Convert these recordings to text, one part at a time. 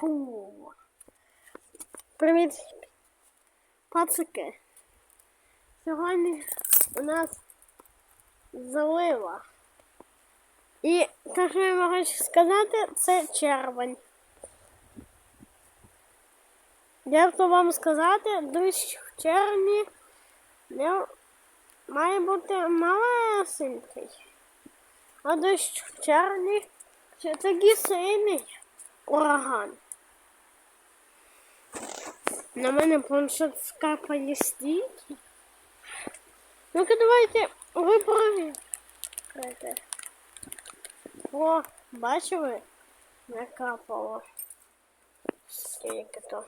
Фу. Привіт, пацики. Сьогодні у нас залива. І те, що я хочу сказати, це червень. Як то вам сказати, дощ в червні не має бути малесенький. А дощ в червні це такий сильний ураган. На мене планшет скапає стільки. Ну-ка давайте ви провірите. О, бачили? Накапало. Скільки то.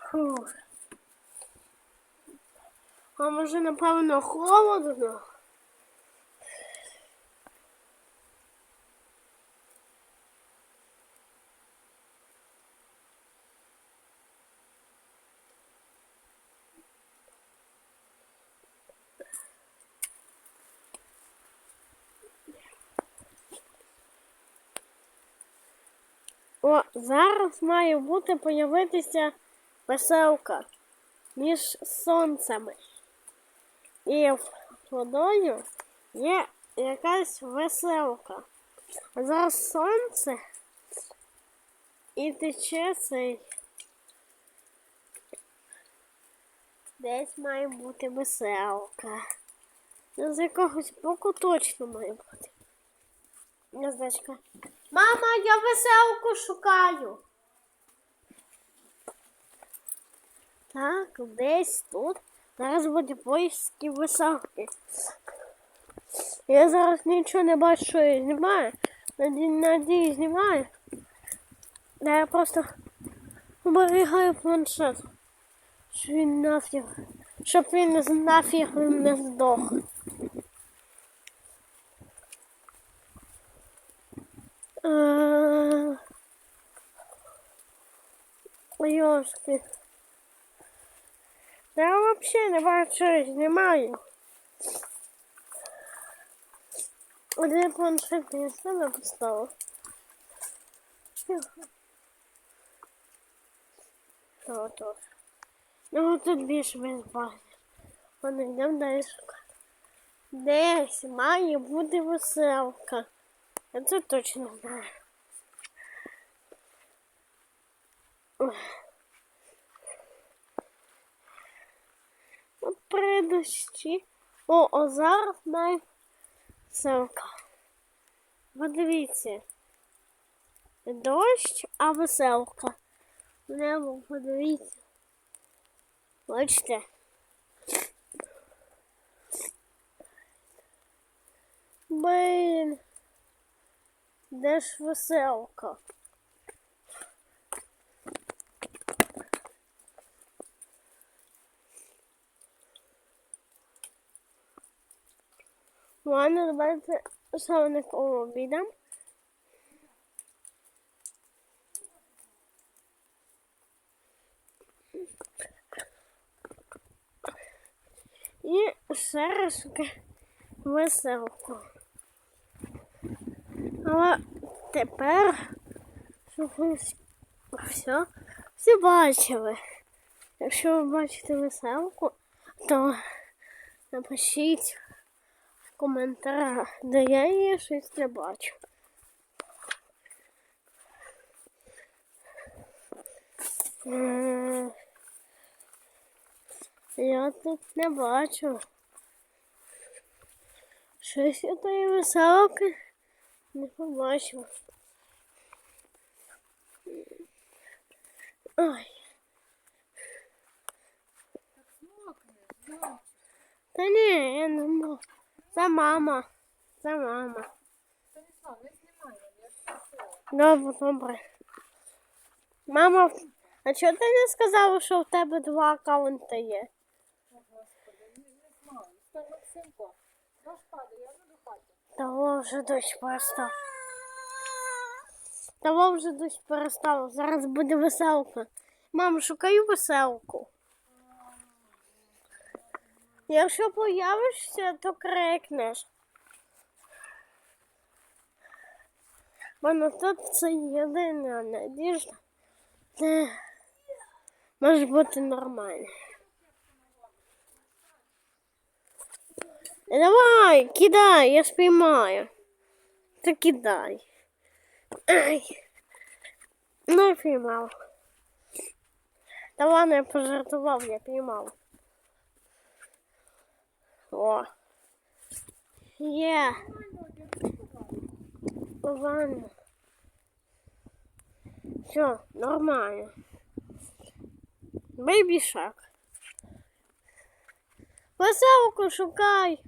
Фух. А може, напевно, холодно? О, зараз має бути появитися веселка між сонцями. І водою є якась веселка. А зараз сонце і тече цей. Десь має бути веселка. Ну, з якогось боку точно має бути. Гнездечко. Мама, я веселку шукаю. Так, десь тут. Зараз буде поїздки веселки. Я зараз нічого не бачу, що я знімаю. Надію, знімаю. Да я просто оберігаю планшет. Щоб він нафіг. Щоб він нафіг не здох. Йошки. Я взагалі не бачу, що знімаю. Один планшет я себе поставив. То, то. Ну тут більше безбарно. Вони йдемо далі шукати. Десь має бути веселка. Це точно знаю. Ну, При. О, о, зараз має веселка. Подивіться. А веселка. Небо, подивіться. Бачите? Блін. Де ж веселка? Ладно, давайте саме коло обідам. І ще раз веселку. Але тепер, щоб ви всі- все, бачили. Якщо ви бачите веселку, то напишіть в коментарях, де я її щось не бачу. Я тут не бачу. Щось я тої веселки не побачив. Ой. Та ні, я не можу. Це мама. Це мама. Добре, добре. Мама, а чого ти не сказала, що в тебе два аккаунти є? Того вже дощ перестав. Того вже дощ перестав. Зараз буде веселка. Мам, шукаю веселку. Якщо появишся, то крикнеш. Бо тут це єдина надіжда. Може бути нормально. Давай, кидай, я спіймаю. Та кидай. Ай. Не піймав. Та ладно, я пожартував, я піймав. О. Є. Ладно. Все, нормально. Бейбі шаг. Веселку шукай.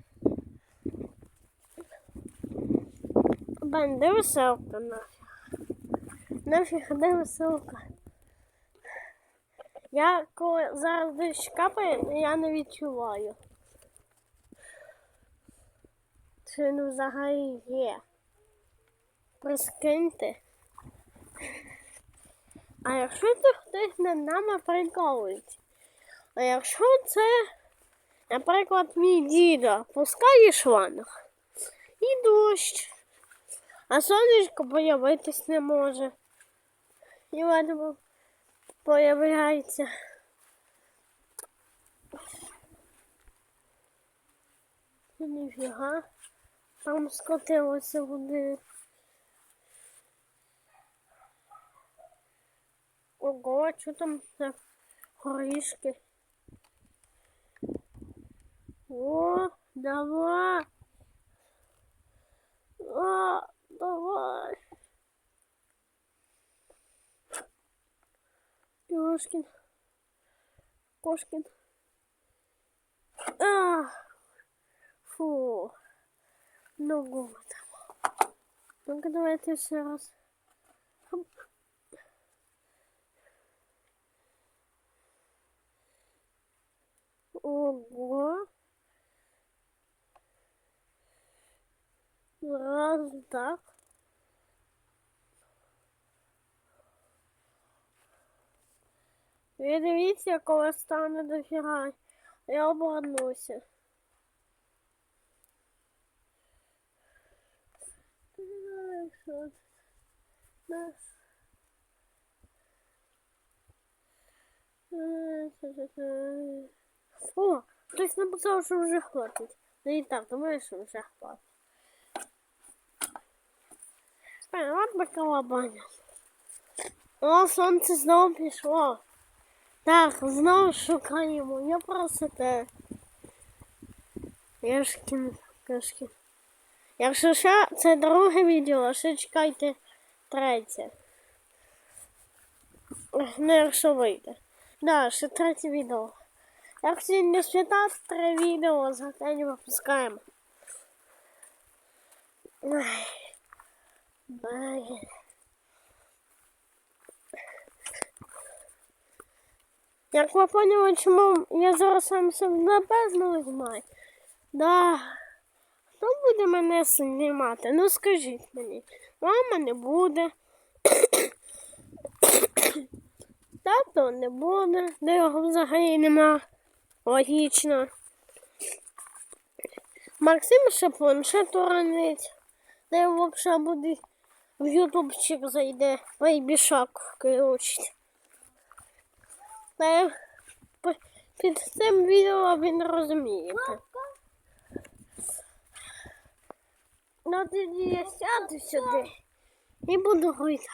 Бен, де веселка нафіг? Нафіг, де веселка? Я коли зараз дощ капає, я не відчуваю. Чи він взагалі є? Прискиньте. А якщо це хтось над нами прикалується? А якщо це, наприклад, мій діда пускає шланг і дощ, а сонечко появитись не може. І ладно появляється. Ніфіга. Там скотилося води. Ого, що там за горішки? О, давай. О, давай. Ёшкин. Кошкин. А, фу. Ногу там. Ну-ка, давайте еще раз. Ого. Раз, так. Ви дивіться, коли стане дофіга. Я обернуся. О, хтось написав, що вже хватить. Ну і так, думаю, що вже хватить. От би колобаня. О, сонце знову пішло. Так, знову шукаємо. Я просто те. Яшкін, кашкін. Якщо ще це друге відео, а ще чекайте третє. Ну, якщо вийде. Да, ще третє відео. Як сьогодні свята, три відео за день випускаємо. Ай. Блін. Як ви поняли, чому я зараз сам себе напевно знімаю? Да. Хто буде мене знімати? Ну скажіть мені. Мама не буде. Тато не буде, де його взагалі нема. Логічно. Максим ще планшет уронить. Де його взагалі буде в ютубчик зайде. Вайбішак включить. Та під цим відео він розумієте. Ну тоді я сяду сюди і буду гуляти.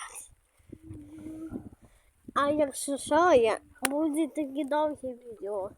А якщо що, я буде такі довгі відео.